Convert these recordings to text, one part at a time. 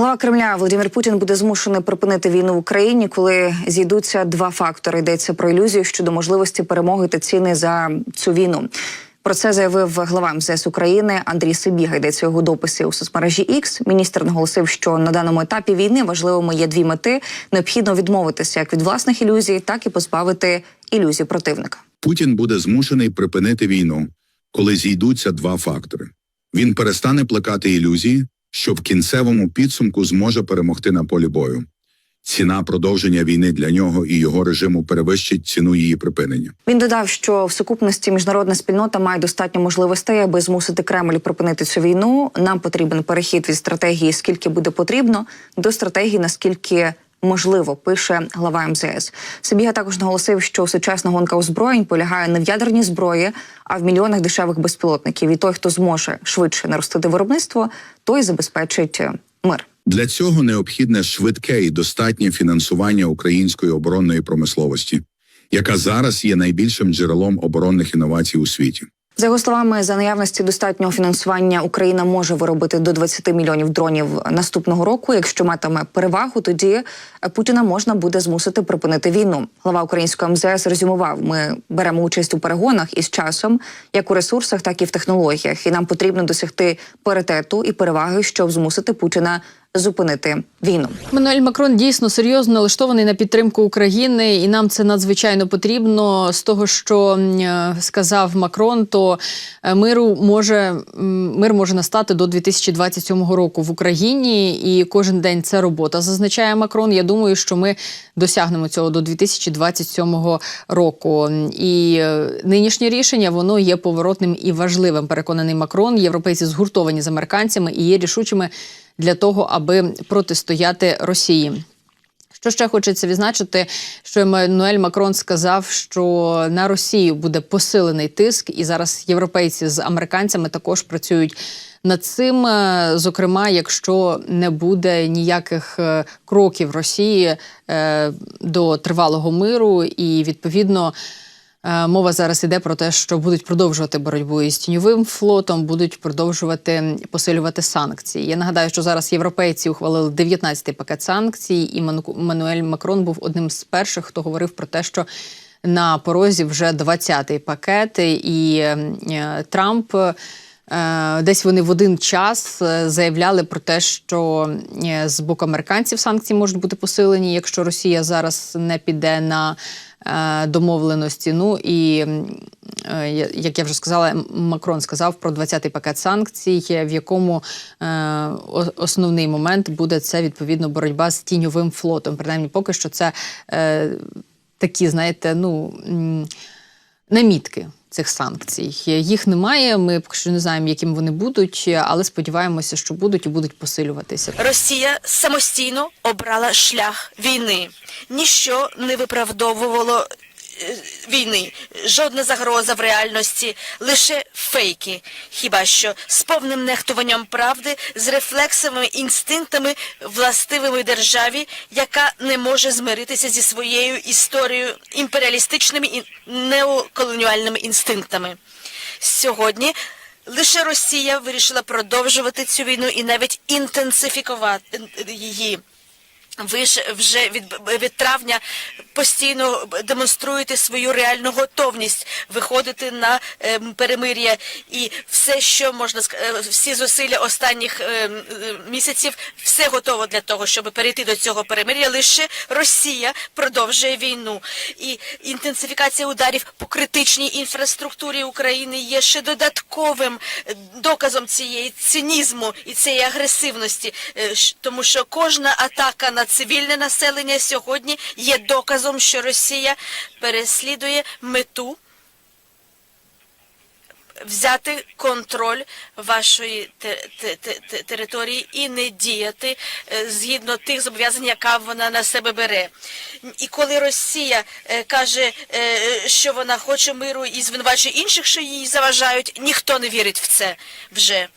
Глава Кремля Володимир Путін буде змушений припинити війну в Україні, коли зійдуться два фактори. Йдеться про ілюзію щодо можливості перемоги та ціни за цю війну. Про це заявив глава МЗС України Андрій Сибіга. Йдеться його дописі у соцмережі X. Міністр наголосив, що на даному етапі війни важливими є дві мети: необхідно відмовитися як від власних ілюзій, так і позбавити ілюзій противника. Путін буде змушений припинити війну, коли зійдуться два фактори. Він перестане плекати ілюзії, що в кінцевому підсумку зможе перемогти на полі бою. Ціна продовження війни для нього і його режиму перевищить ціну її припинення. Він додав, що в сукупності міжнародна спільнота має достатньо можливостей, аби змусити Кремль припинити цю війну. Нам потрібен перехід від стратегії, скільки буде потрібно, до стратегії наскільки. Можливо, пише глава МЗС. Сибіга також наголосив, що сучасна гонка озброєнь полягає не в ядерній зброї, а в мільйонах дешевих безпілотників. І той, хто зможе швидше наростити виробництво, той забезпечить е, мир. Для цього необхідне швидке і достатнє фінансування української оборонної промисловості, яка зараз є найбільшим джерелом оборонних інновацій у світі. За його словами, за наявності достатнього фінансування Україна може виробити до 20 мільйонів дронів наступного року. Якщо матиме перевагу, тоді Путіна можна буде змусити припинити війну. Глава українського МЗС резюмував: ми беремо участь у перегонах із часом, як у ресурсах, так і в технологіях. І нам потрібно досягти паритету і переваги, щоб змусити Путіна зупинити війну. Мануель Макрон дійсно серйозно налаштований на підтримку України, і нам це надзвичайно потрібно. З того, що е, сказав Макрон, то е, миру може мир може настати до 2027 року в Україні, і кожен день це робота. Зазначає Макрон. Я думаю, що ми досягнемо цього до 2027 року. І е, нинішнє рішення воно є поворотним і важливим. Переконаний Макрон. Європейці згуртовані з американцями і є рішучими для того, аби протистояти Росії. Що ще хочеться відзначити, що Еммануель Макрон сказав, що на Росію буде посилений тиск, і зараз європейці з американцями також працюють над цим. Е, Зокрема, якщо не буде ніяких е, кроків Росії е, до тривалого миру, і відповідно. Е, Мова зараз іде про те, що будуть продовжувати боротьбу із тіньовим флотом, будуть продовжувати посилювати санкції. Я нагадаю, що зараз європейці ухвалили 19-й пакет санкцій, і Ману- Мануель Макрон був одним з перших, хто говорив про те, що на порозі вже 20-й пакет, і е, Трамп. е, Десь вони в один час заявляли про те, що з боку американців санкції можуть бути посилені, якщо Росія зараз не піде на домовленості. Ну і е, як я вже сказала, Макрон сказав про 20-й пакет санкцій, е, в якому е, основний момент буде це відповідно боротьба з тіньовим флотом. Принаймні, поки що це е, такі, знаєте, ну. намітки цих санкцій. Їх немає. Ми поки що не знаємо, яким вони будуть, але сподіваємося, що будуть і будуть посилюватися. Росія самостійно обрала шлях війни. Ніщо не виправдовувало е, війни, жодна загроза в реальності, лише фейки. Хіба що з повним нехтуванням правди, з рефлексовими інстинктами, властивими державі, яка не може змиритися зі своєю історією імперіалістичними і неоколоніальними інстинктами. Сьогодні лише Росія вирішила продовжувати цю війну і навіть інтенсифікувати її. Ви ж вже від, від травня постійно демонструєте свою реальну готовність виходити на ем, перемир'я. І все, що можна е, всі зусилля останніх ем, е, місяців, все готово для того, щоб перейти до цього перемир'я. Лише Росія продовжує війну, і інтенсифікація ударів по критичній інфраструктурі України є ще додатковим е, доказом цієї цинізму і цієї агресивності, е, тому що кожна атака на цивільне населення сьогодні є доказом, що Росія переслідує мету взяти контроль вашої те- те- те- те- території і не діяти е, згідно тих зобов'язань, яка вона на себе бере. І коли Росія е, каже, е, що вона хоче миру і звинувачує інших, що їй заважають, ніхто не вірить в це вже.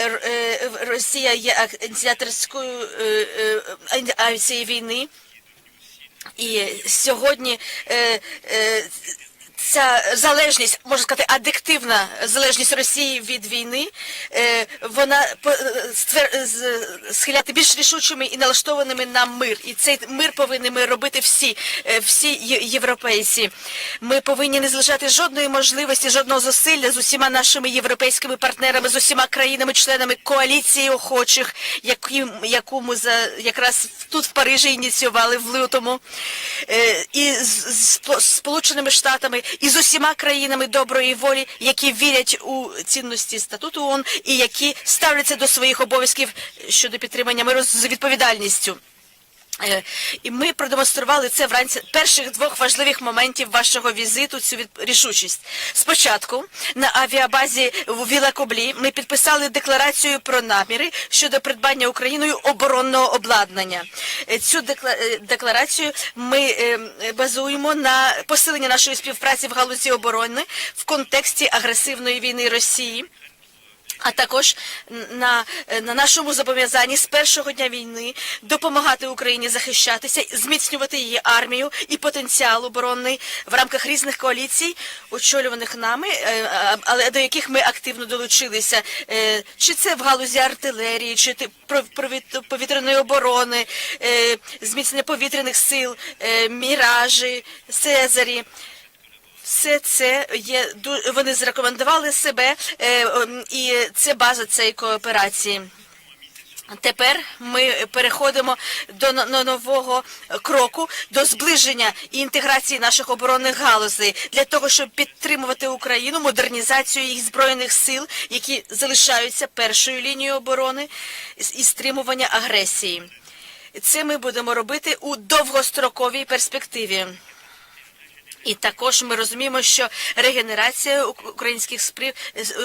Е, Росія є ініціаторською е, е, цієї війни. І сьогодні ця залежність, можна сказати, адиктивна залежність Росії від війни, е, вона по- е, схиляти більш рішучими і налаштованими на мир. І цей мир повинні ми робити всі, е, всі європейці. Ми повинні не залишати жодної можливості, жодного зусилля з усіма нашими європейськими партнерами, з усіма країнами-членами коаліції охочих, які, яку ми за якраз тут в Парижі ініціювали в лютому, е, і з, з Спо- Сполученими Штатами, і з усіма країнами доброї волі, які вірять у цінності статуту ООН і які ставляться до своїх обов'язків щодо підтримання миру з відповідальністю. Е, І ми продемонстрували це вранці перших двох важливих моментів вашого візиту. Цю від... рішучість. Спочатку на авіабазі в Вілакоблі ми підписали декларацію про наміри щодо придбання Україною оборонного обладнання. Е, Цю е, декларацію ми базуємо на посиленні нашої співпраці в галузі оборони в контексті агресивної війни Росії. А також на, на нашому зобов'язанні з першого дня війни допомагати Україні захищатися, зміцнювати її армію і потенціал оборонний в рамках різних коаліцій, очолюваних нами, е, але до яких ми активно долучилися. Е, Чи це в галузі артилерії, чи повітряної оборони, е, зміцнення повітряних сил, е, міражі, Цезарі. Все це є вони зрекомендували себе, е, ем, і це база цієї кооперації. Тепер ми переходимо до но- но- нового кроку до зближення і інтеграції наших оборонних галузей для того, щоб підтримувати Україну, модернізацію їх збройних сил, які залишаються першою лінією оборони і стримування агресії. Це ми будемо робити у довгостроковій перспективі. І також ми розуміємо, що регенерація українських спрів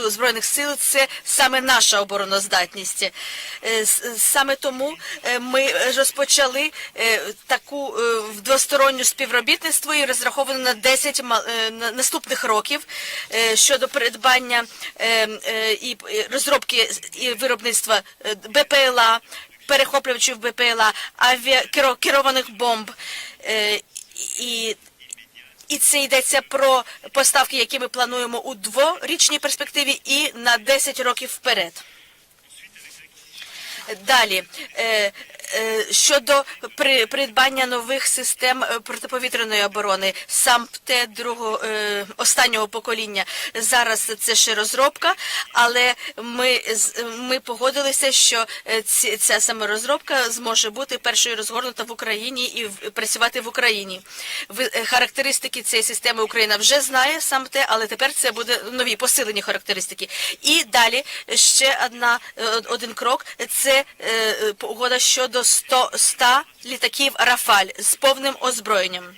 збройних сил це саме наша обороноздатність. Е, Саме тому е, ми розпочали е, таку е, двосторонню співробітництво і розраховано на 10 ма- е, на- наступних років е, щодо придбання е, е, і е, розробки і виробництва е, БПЛА, перехоплювачів БПЛА, авіакерованих бомб. е, І і це йдеться про поставки, які ми плануємо у дворічній перспективі і на 10 років вперед. Далі. Е, Щодо при- придбання нових систем е, протиповітряної оборони, сам те другого е, останнього покоління. Зараз це ще розробка, але ми ми погодилися, що ця саме розробка зможе бути першою розгорнута в Україні і працювати в Україні. Характеристики цієї системи Україна вже знає сам але тепер це буде нові посилені характеристики. І далі ще одна один крок це угода щодо 100, 100 літаків Рафаль з повним озброєнням.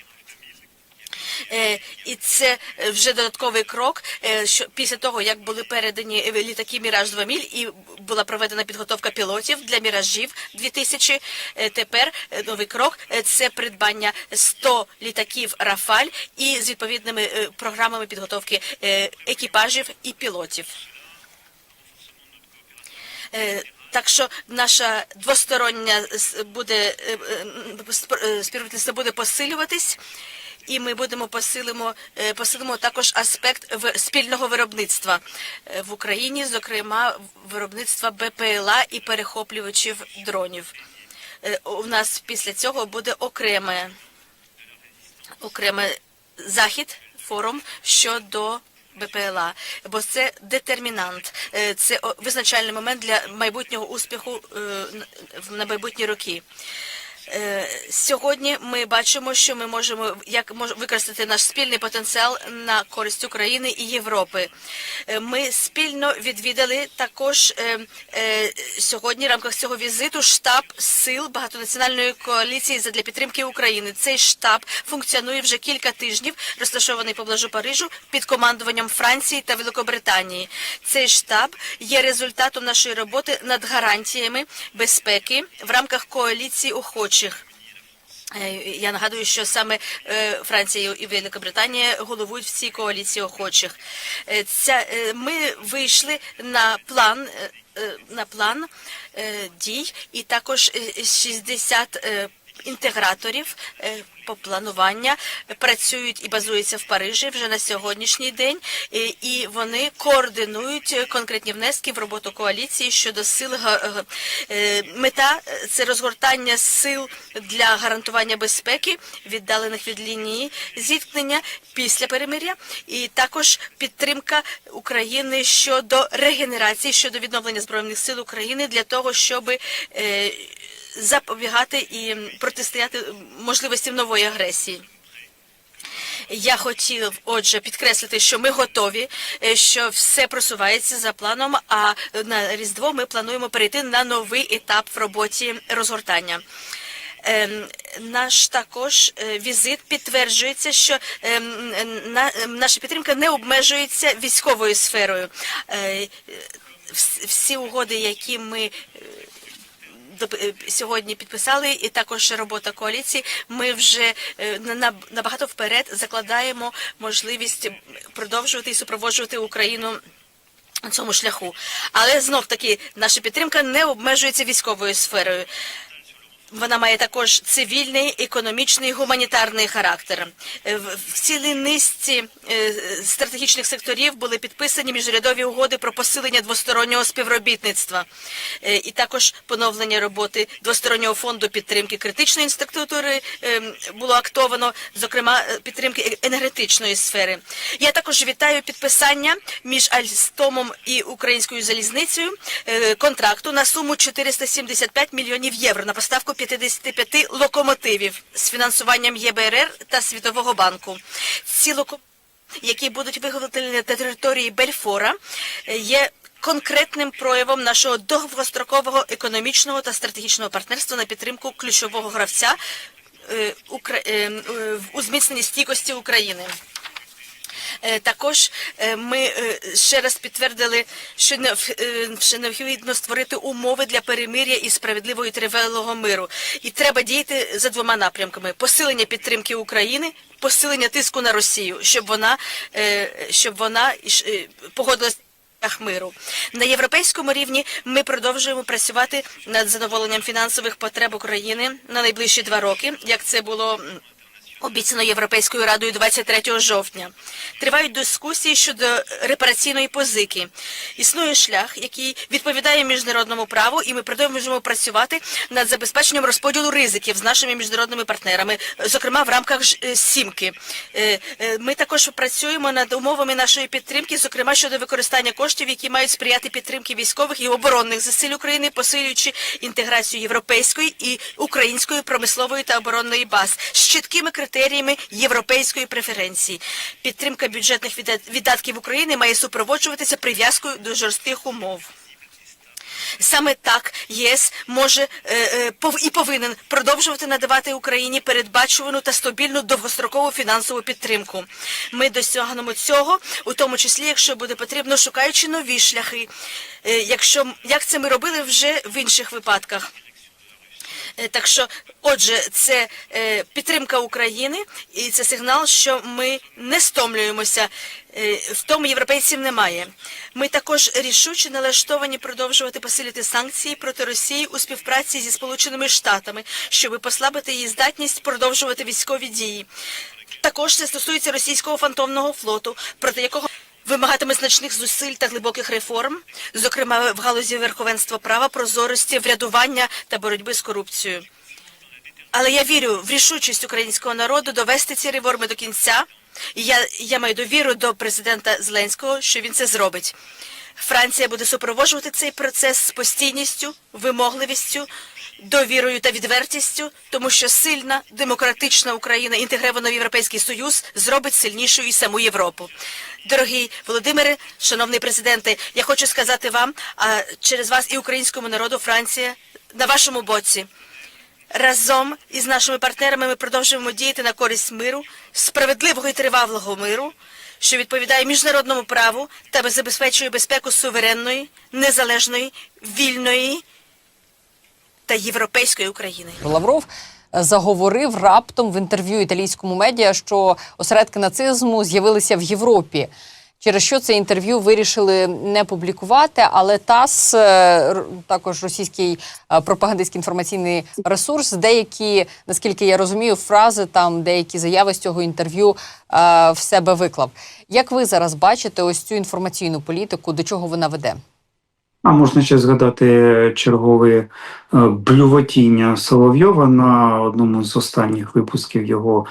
Е, І це е, вже додатковий крок, е, що після того, як були передані літаки Міраж 2 міль і була проведена підготовка пілотів для міражів 2000, е, тепер новий крок це придбання 100 літаків Рафаль і з відповідними програмами підготовки екіпажів і пілотів. Так що наша двостороння буде е, е, е, співробітництво буде посилюватись, і ми будемо посилимо, посилимо також аспект спільного виробництва в Україні, зокрема виробництва БПЛА і перехоплювачів дронів. У нас після цього буде окреме окремий захід, форум щодо БПЛА, бо це детермінант, е, це визначальний момент для майбутнього успіху е, на- майбутні роки. Е, Сьогодні ми бачимо, що ми можемо як мож використати наш спільний потенціал на користь України і Європи. Е, Ми спільно відвідали також е, сьогодні в рамках цього візиту штаб сил багатонаціональної коаліції для підтримки України. Цей штаб функціонує вже кілька тижнів, розташований поближу Парижу під командуванням Франції та Великобританії. Цей штаб є результатом нашої роботи над гарантіями безпеки в рамках коаліції охочих. Е, Я нагадую, що саме е, Франція і Великобританія головують в цій коаліції охочих. Е, Ця, ми вийшли на план. На план дій і також е, 60 е, інтеграторів по планування працюють і базуються в Парижі вже на сьогоднішній день, і, вони координують е, конкретні внески в роботу коаліції щодо сил. га- е, Мета е, це розгортання сил для гарантування безпеки, віддалених від лінії зіткнення після перемиря, і також підтримка України щодо регенерації, щодо відновлення збройних сил України для того, щоб е, запобігати і протистояти можливостям нової агресії. Я хотів, отже, підкреслити, що ми готові, е, що все просувається за планом. А на різдво ми плануємо перейти на новий етап в роботі розгортання. Ем, Наш також е, візит підтверджується, що ем, на- наша підтримка не обмежується військовою сферою. Е, Всі угоди, які ми сьогодні підписали, і також робота коаліції. Ми вже е, на- на- набагато вперед закладаємо можливість продовжувати і супроводжувати Україну. На цьому шляху, але знов таки наша підтримка не обмежується військовою сферою. Вона має також цивільний, економічний, гуманітарний характер. Е, В цілій низці е, стратегічних секторів були підписані міжрядові угоди про посилення двостороннього співробітництва Е, і також поновлення роботи двостороннього фонду підтримки критичної інфраструктури е, було актовано, зокрема підтримки енергетичної сфери. Я також вітаю підписання між Альстомом і українською залізницею контракту на суму 475 мільйонів євро на поставку 55 локомотивів з фінансуванням ЄБРР та Світового банку. Ці локомотиви які будуть виготовлені на території Бельфора, є конкретним проявом нашого довгострокового економічного та стратегічного партнерства на підтримку ключового гравця е, е, е, в узміцненні стійкості України. Е, Також е, ми е, ще раз підтвердили, що необх- необхідно створити умови для перемир'я і справедливого і тривалого миру. І треба діяти за двома напрямками: посилення підтримки України, посилення тиску на Росію, щоб вона щоб вона погодилась. Миру на європейському рівні ми продовжуємо працювати над задоволенням фінансових потреб України на найближчі два роки, як це було обіцяно Європейською радою 23 жовтня. Тривають дискусії щодо репараційної позики. Існує шлях, який відповідає міжнародному праву, і ми продовжуємо працювати над забезпеченням розподілу ризиків з нашими міжнародними партнерами, зокрема в рамках е, сімки. Е, е, Ми також працюємо над умовами нашої підтримки, зокрема щодо використання коштів, які мають сприяти підтримки військових і оборонних зусиль України, посилюючи інтеграцію європейської і української промислової та оборонної баз з чіткими критеріями європейської преференції. Підтримка бюджетних віддатків України має супроводжуватися прив'язкою до жорстких умов. Саме так ЄС може е, е, і повинен продовжувати надавати Україні передбачувану та стабільну довгострокову фінансову підтримку. Ми досягнемо цього, у тому числі, якщо буде потрібно, шукаючи нові шляхи, е, якщо як це ми робили вже в інших випадках. Е, Так що, отже, це е, підтримка України, і це сигнал, що ми не стомлюємося. Е, в тому європейців немає. Ми також рішуче налаштовані продовжувати посилити санкції проти Росії у співпраці зі Сполученими Штатами, щоб послабити її здатність продовжувати військові дії. Також це стосується російського фантомного флоту, проти якого вимагатиме значних зусиль та глибоких реформ, зокрема в галузі верховенства права, прозорості, врядування та боротьби з корупцією. Але я вірю в рішучість українського народу довести ці реформи до кінця. І я, я маю довіру до президента Зеленського, що він це зробить. Франція буде супроводжувати цей процес з постійністю, вимогливістю, довірою та відвертістю, тому що сильна демократична Україна, інтегрована в Європейський Союз, зробить сильнішою і саму Європу. Дорогий Володимире, шановний президенте, я хочу сказати вам, а через вас і українському народу Франція на вашому боці. Разом із нашими партнерами ми продовжуємо діяти на користь миру, справедливого і тривалого миру, що відповідає міжнародному праву та забезпечує безпеку суверенної, незалежної, вільної та європейської України. Лавров е, заговорив раптом в інтерв'ю італійському медіа, що осередки нацизму з'явилися в Європі. через що це інтерв'ю вирішили не публікувати. Але ТАСС, е, також російський е, пропагандистський інформаційний ресурс, деякі, наскільки я розумію, фрази там, деякі заяви з цього інтерв'ю в себе виклав. Як ви зараз бачите ось цю інформаційну політику, до чого вона веде? А можна ще згадати чергове е, блювотіння Соловйова на одному з останніх випусків його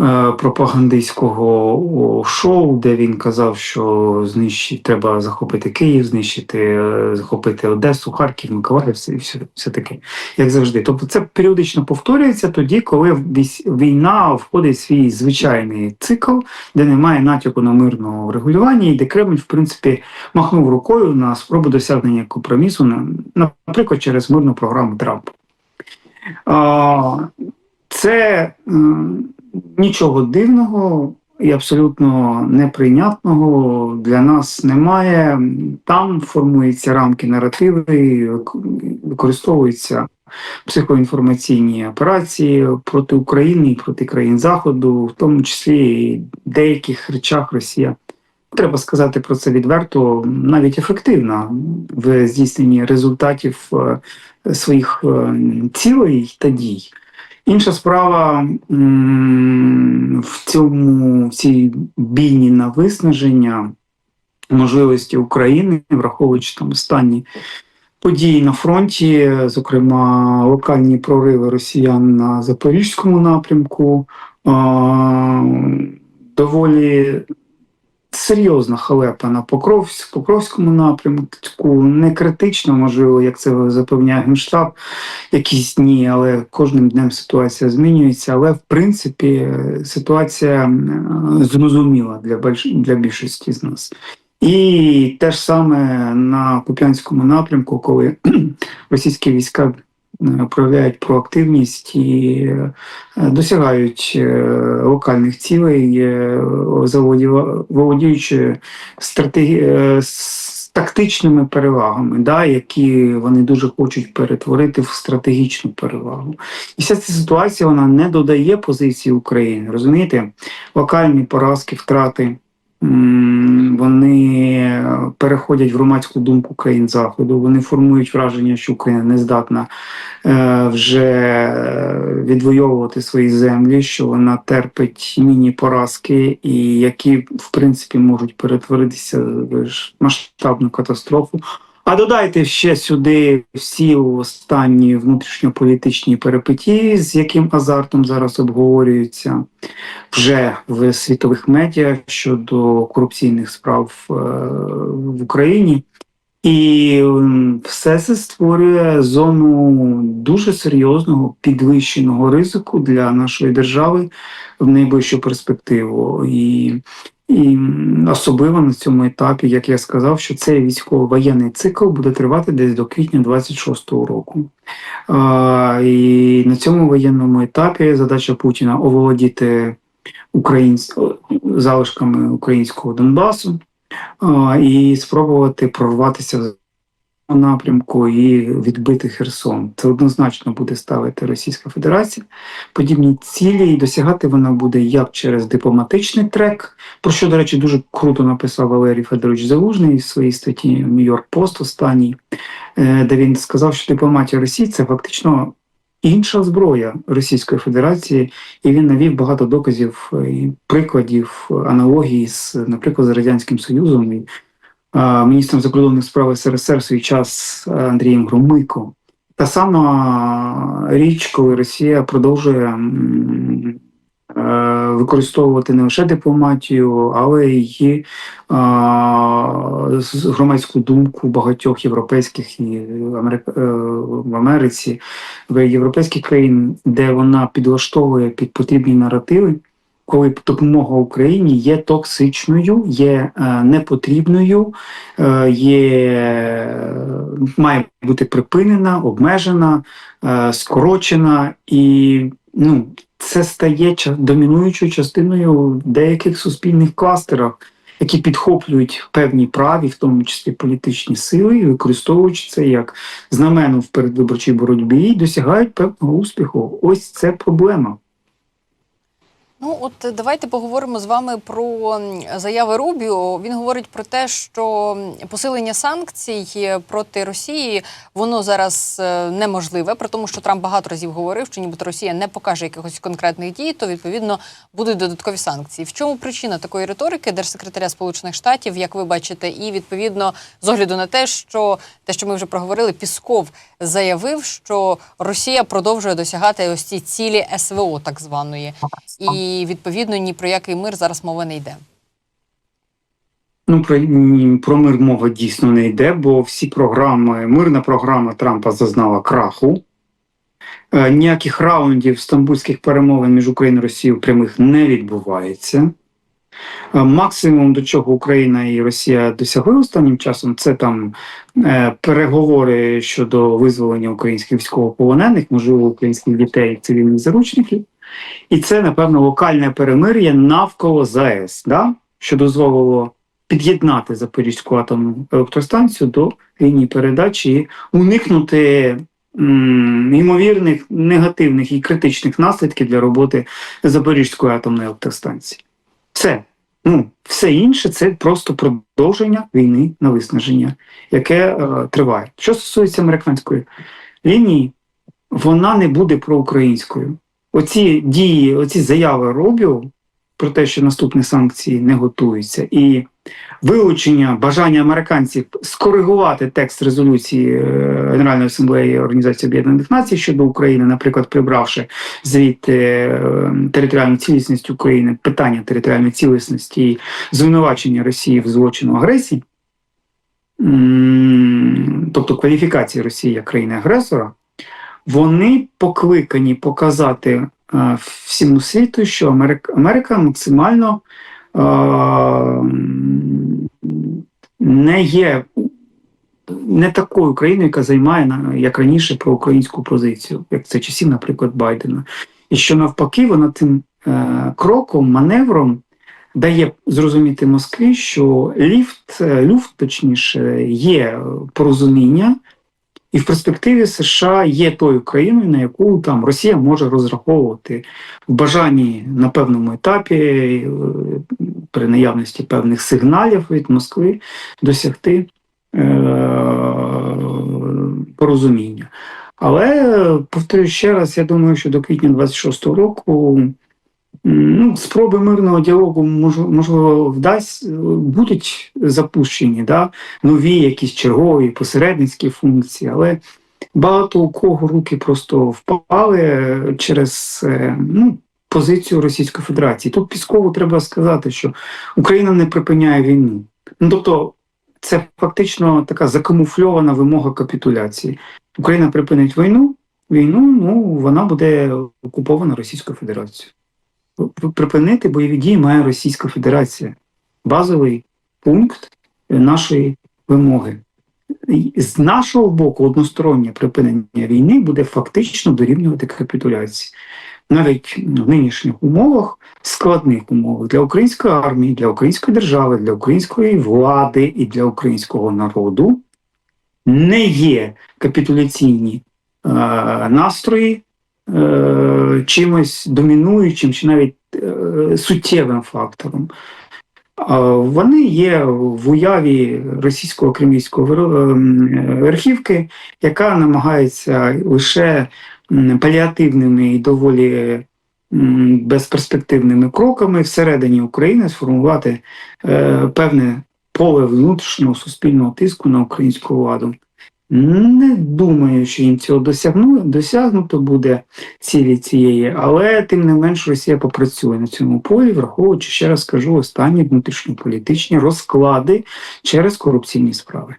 е, пропагандистського шоу, де він казав, що знищить, треба захопити Київ, знищити, е, захопити Одесу, Харків, Миколаїв, все, все, все таке, як завжди. Тобто це періодично повторюється тоді, коли війна входить в свій звичайний цикл, де немає натяку на мирного врегулювання, і де Кремль, в принципі, махнув рукою на спробу досягнення компромісу, наприклад, через мирну програму Трампа. Це нічого дивного і абсолютно неприйнятного для нас немає. Там формуються рамки наративи, використовуються психоінформаційні операції проти України і проти країн Заходу, в тому числі і деяких речах Росія Треба сказати про це відверто, навіть ефективна в здійсненні результатів е, своїх е, цілей та дій. Інша справа в цьому в цій бійні на виснаження можливості України, враховуючи там останні події на фронті, зокрема локальні прориви росіян на запорізькому напрямку, е, доволі серйозна халепа на Покровськ, Покровському напрямку, не критично, можливо, як це запевняє Генштаб, якісь дні, але кожним днем ситуація змінюється. Але в принципі ситуація е, зрозуміла для, для більшості з нас. І те ж саме на Куп'янському напрямку, коли російські війська проявляють проактивність і е, досягають е, локальних цілей, е, володіючи стратегі... е, тактичними перевагами, да, які вони дуже хочуть перетворити в стратегічну перевагу. І вся ця ситуація вона не додає позиції України. Розумієте, локальні поразки, втрати. Вони переходять в громадську думку країн Заходу, вони формують враження, що Україна не здатна е, вже відвоювати свої землі, що вона терпить міні-поразки, і які, в принципі, можуть перетворитися в масштабну катастрофу. А додайте ще сюди всі останні внутрішньополітичні перипетії, з яким азартом зараз обговорюються вже в світових медіа щодо корупційних справ е, в Україні. І все це створює зону дуже серйозного підвищеного ризику для нашої держави в найближчу перспективу. І, і особливо на цьому етапі, як я сказав, що цей військово-воєнний цикл буде тривати десь до квітня 26-го року. А, і на цьому воєнному етапі задача Путіна оволодіти українсь... залишками українського Донбасу а, і спробувати прорватися напрямку і відбити Херсон. Це однозначно буде ставити Російська Федерація. Подібні цілі і досягати вона буде як через дипломатичний трек, про що, до речі, дуже круто написав Валерій Федорович Залужний в своїй статті Нью-Йорк Пост останній, е, де він сказав, що дипломатія Росії це фактично. Інша зброя Російської Федерації, і він навів багато доказів е, і прикладів аналогії з, наприклад, з радянським Союзом міністром закордонних справ СРСР в свій час е, Андрієм Громико. Та сама річ, коли Росія продовжує е, використовувати не лише дипломатію, але й громадську думку багатьох європейських і е, в Америці, в європейських країн, де вона підлаштовує під потрібні наративи, коли допомога Україні є токсичною, є е, непотрібною, е, є, має бути припинена, обмежена, е, скорочена, і ну, це стає домінуючою частиною деяких суспільних кластерах, які підхоплюють певні праві, в тому числі політичні сили, використовуючи це як знамену в передвиборчій боротьбі, і досягають певного успіху. Ось це проблема. Ну от давайте поговоримо з вами про заяви Рубіо. Він говорить про те, що посилення санкцій е, проти Росії воно зараз е, неможливе, при тому, що Трамп багато разів говорив, що нібито Росія не покаже якихось конкретних дій, то відповідно будуть додаткові санкції. В чому причина такої риторики держсекретаря Сполучених Штатів, як ви бачите, і відповідно з огляду на те, що те, що ми вже проговорили, Пісков заявив, що Росія продовжує досягати ось ці цілі СВО, так званої, і відповідно ні про який мир зараз мова не йде. Ну, про, про мир мова дійсно не йде, бо всі програми, мирна програма Трампа зазнала краху. Е, ніяких раундів стамбульських перемовин між Україною і Росією прямих не відбувається. Е, максимум, до чого Україна і Росія досягли останнім часом, це там е, переговори щодо визволення українських військовополонених, можливо, українських дітей, цивільних заручників. І це, напевно, локальне перемир'я навколо ЗАЕС, да? що дозволило під'єднати Запорізьку атомну електростанцію до лінії передачі і уникнути м, ймовірних негативних і критичних наслідків для роботи Запорізької атомної електростанції. Все. Ну, все інше це просто продовження війни на виснаження, яке е, триває. Що стосується американської лінії, вона не буде проукраїнською. Оці дії, оці заяви Робіо про те, що наступні санкції не готуються, і вилучення бажання американців скоригувати текст резолюції е, Генеральної асамблеї Організації Об'єднаних Націй щодо України, наприклад, прибравши звідти е, територіальну цілісність України, питання територіальної цілісності і звинувачення Росії в злочину агресії, тобто кваліфікації Росії як країни-агресора, вони покликані показати е, всьому світу, що Америка, Америка максимально е, не є не такою країною, яка займає як раніше проукраїнську позицію, як це часів, наприклад, Байдена. І що навпаки, вона тим е, кроком, маневром дає зрозуміти Москві, що ліфт, е, люфт, точніше, є порозуміння, і в перспективі США є тою країною, на яку там Росія може розраховувати в бажанні на певному етапі, е, при наявності певних сигналів від Москви досягти е- порозуміння. Але повторюю ще раз, я думаю, що до квітня 26-го року ну, спроби мирного діалогу можливо вдасть будуть запущені, да? нові якісь чергові посередницькі функції, але багато у кого руки просто впали через е, ну, позицію Російської Федерації. Тут Піскову треба сказати, що Україна не припиняє війну. Ну тобто, це фактично така закамуфльована вимога капітуляції. Україна припинить війну, війну, ну вона буде окупована Російською Федерацією. Припинити бойові дії має Російська Федерація. Базовий пункт нашої вимоги. З нашого боку, одностороннє припинення війни буде фактично дорівнювати капітуляції. Навіть в нинішніх умовах, складних умовах для української армії, для української держави, для української влади і для українського народу не є капітуляційні е, настрої е, чимось домінуючим чи навіть е, суттєвим фактором. Вони є в уяві російського кремлівського ем, верхівки, яка намагається лише паліативними і доволі безперспективними кроками всередині України сформувати е, певне поле внутрішнього суспільного тиску на українську владу. Не думаю, що їм цього досягну, досягнуто буде цілі цієї, але тим не менш Росія попрацює на цьому полі, враховуючи ще раз кажу останні внутрішньополітичні розклади через корупційні справи.